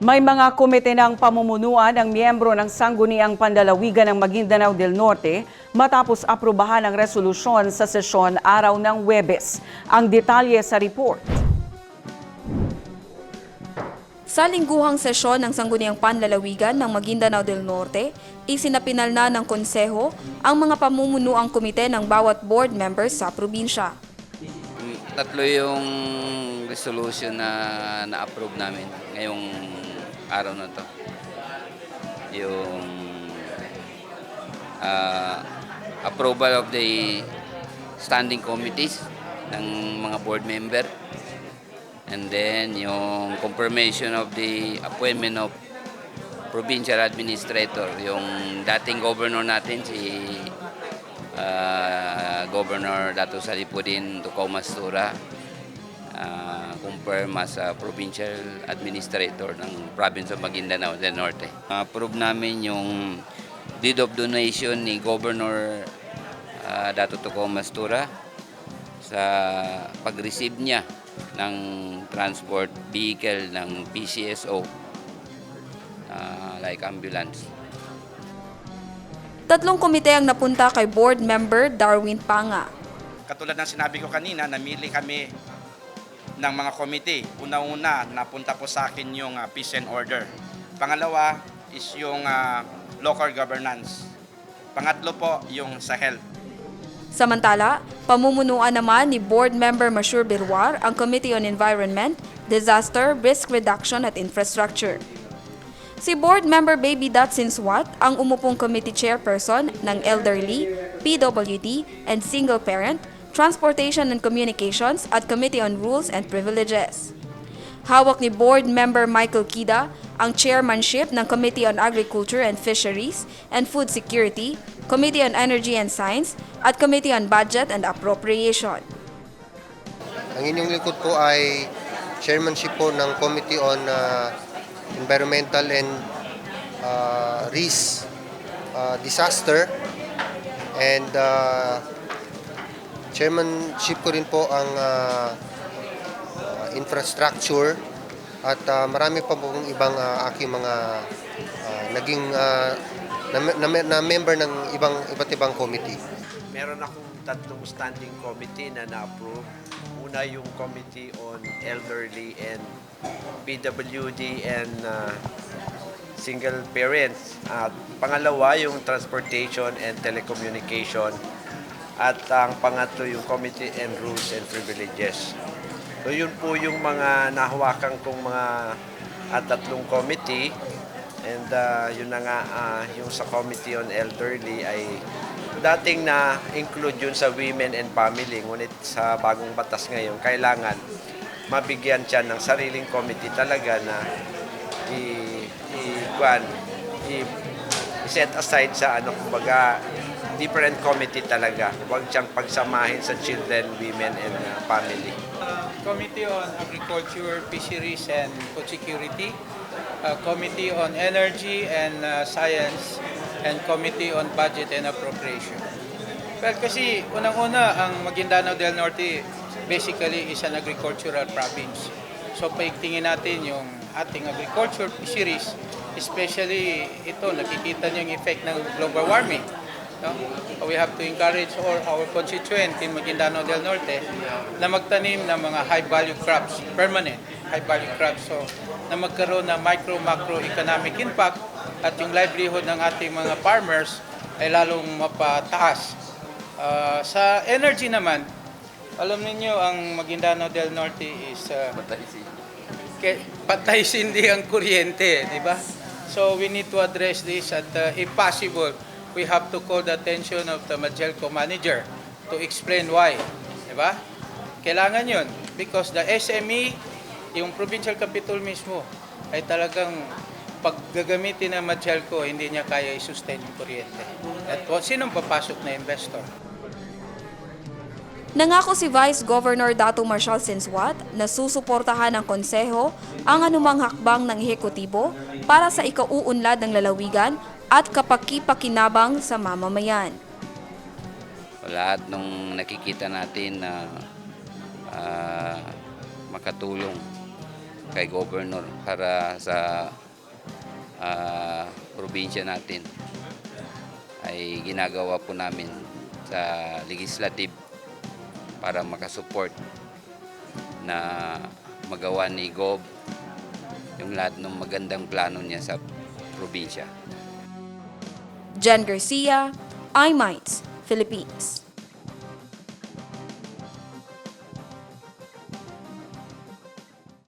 May mga komite ng pamumunuan ng miyembro ng Sangguniang Pandalawigan ng Maguindanao del Norte matapos aprubahan ang resolusyon sa sesyon araw ng Webes. Ang detalye sa report. Sa lingguhang sesyon ng Sangguniang Panlalawigan ng Maguindanao del Norte, isinapinal na ng konseho ang mga pamumunuang komite ng bawat board members sa probinsya. Tatlo yung resolution na na-approve namin ngayong araw na to. Yung ah, approval of the standing committees ng mga board member. And then yung confirmation of the appointment of provincial administrator, yung dating governor natin si uh, Governor Dato Salipudin Tukaw Mastura. Uh, confirm as a provincial administrator ng province of Maguindanao del Norte. Approve namin yung deed of donation ni Governor uh, Dato Tukaw Mastura sa pag-receive niya ng transport vehicle ng PCSO uh, like ambulance. Tatlong komite ang napunta kay board member Darwin Panga. Katulad ng sinabi ko kanina, namili kami ng mga komite. Una-una, napunta po sa akin yung ah, peace and order. Pangalawa is yung ah, local governance. Pangatlo po yung sa health. Samantala, pamumunuan naman ni board member Mashur Birwar ang Committee on Environment, Disaster, Risk Reduction at Infrastructure. Si board member Baby Datsin Swat ang umupong committee chairperson ng Elderly, PWD, and Single Parent, Transportation and Communications at Committee on Rules and Privileges. Hawak ni board member Michael Kida ang chairmanship ng Committee on Agriculture and Fisheries and Food Security, Committee on Energy and Science, at Committee on Budget and Appropriation. Ang inyong lingkod po ay chairmanship po ng Committee on uh, Environmental and uh, Risk uh, Disaster and uh, chairmanship ko rin po ang uh, uh, infrastructure at uh, marami pa pong ibang uh, aking mga uh, naging uh, na, na, na member ng ibang iba't ibang committee. meron akong tatlong standing committee na na-approve. Una yung Committee on Elderly and PWD and uh, Single Parents. At pangalawa yung Transportation and Telecommunication. At ang pangatlo yung Committee and Rules and Privileges. So yun po yung mga nahawakan kong mga at tatlong committee. And uh, yun na nga, ah, yung sa Committee on Elderly ay dating na include yun sa women and family. Ngunit sa bagong batas ngayon, kailangan mabigyan siya ng sariling committee talaga na i, i, kwan, i, set aside sa ano, kumbaga, different committee talaga. Huwag siyang pagsamahin sa children, women, and uh, family. uh, Committee on Agriculture, Fisheries and Food Security, uh, Committee on Energy and uh, Science, and Committee on Budget and Appropriation. Well, kasi unang-una, ang Maguindanao del Norte basically is an agricultural province. So, paigtingin natin yung ating agriculture, fisheries, especially ito, nakikita niyo yung effect ng global warming. No? We have to encourage all our constituent in Maguindanao del Norte na magtanim ng mga high-value crops, permanent high-value crops. So, na magkaroon ng micro-macroeconomic impact at yung livelihood ng ating mga farmers ay lalong mapataas. Ah, sa energy naman, alam ninyo ang Maguindanao del Norte is uh, patay sindi ang kuryente, di ba? So we need to address this at uh, if possible, we have to call the attention of the Magelco manager to explain why, di ba? Kailangan yun because the SME, yung provincial capital mismo, ay talagang pag gagamitin ng Magelco, hindi niya kaya i-sustain yung kuryente. At sinong papasok na investor? Nangako si Vice Governor Dato Marshal Sinswat na susuportahan ng konseho ang anumang hakbang ng ehekutibo para sa ikauunlad ng lalawigan at kapakipakinabang sa mamamayan. lahat nung nakikita natin na ah, makatulong kay governor para sa ah, probinsya natin ay ginagawa po namin sa legislative para makasupport na magawa ni Gob yung lahat ng magandang plano niya sa probinsya. Jen Garcia, iMinds, Philippines.